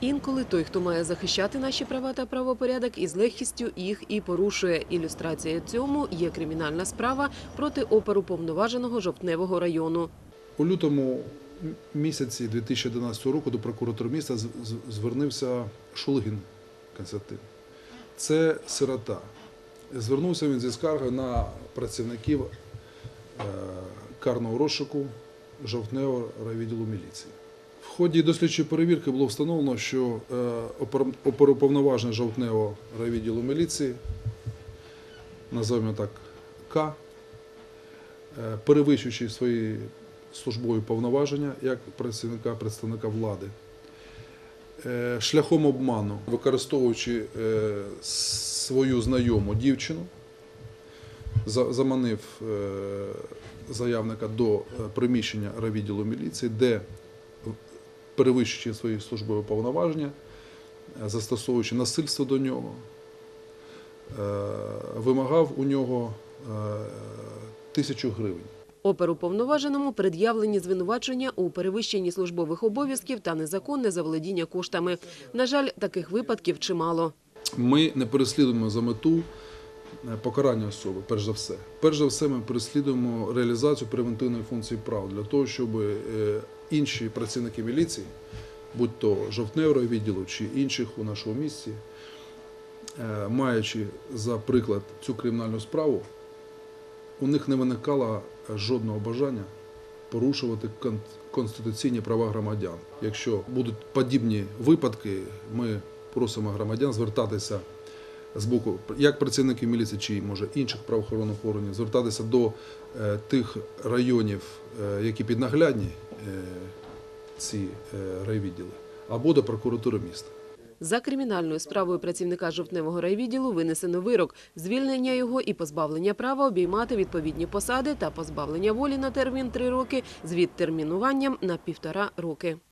Інколи той, хто має захищати наші права та правопорядок, із легкістю їх і порушує. Ілюстрація цьому є кримінальна справа проти оперуповноваженого жовтневого району. У лютому місяці 2011 року до прокуратури міста звернувся Шулгін Константин. Це сирота. Звернувся він зі скаргою на працівників е, карного розшуку жовтневого райвідділу міліції. В ході дослідчої перевірки було встановлено, що е, опер- оперуповноважений жовтневого райвідділу міліції, називаємо так К, е, перевищуючи свої службові повноваження як працівника представника влади, е, шляхом обману, використовуючи свою знайому дівчину, заманив заявника до приміщення райвідділу міліції, де перевищуючи свої службові повноваження, е, застосовуючи насильство до нього, е, вимагав у нього е, тисячу гривень. Оперуповноваженому пред'явлені звинувачення у перевищенні службових обов'язків та незаконне заволодіння коштами. На жаль, таких випадків чимало. Ми не переслідуємо за мету покарання особи, перш за все. Перш за все, ми переслідуємо реалізацію превентивної функції прав для того, щоб інші працівники міліції, будь то жовтневого відділу чи інших у нашому місті, е, маючи за приклад цю кримінальну справу, у них не виникало жодного бажання порушувати кон- конституційні права громадян. Якщо будуть подібні випадки, ми просимо громадян звертатися з боку як працівників міліції чи може інших правоохоронних органів, звертатися до е, тих районів, е, які піднаглядні ці е, райвідділи, або до прокуратури міста. За кримінальною справою працівника жовтневого райвідділу винесено вирок, звільнення його і позбавлення права обіймати відповідні посади та позбавлення волі на термін три роки з відтермінуванням на півтора роки.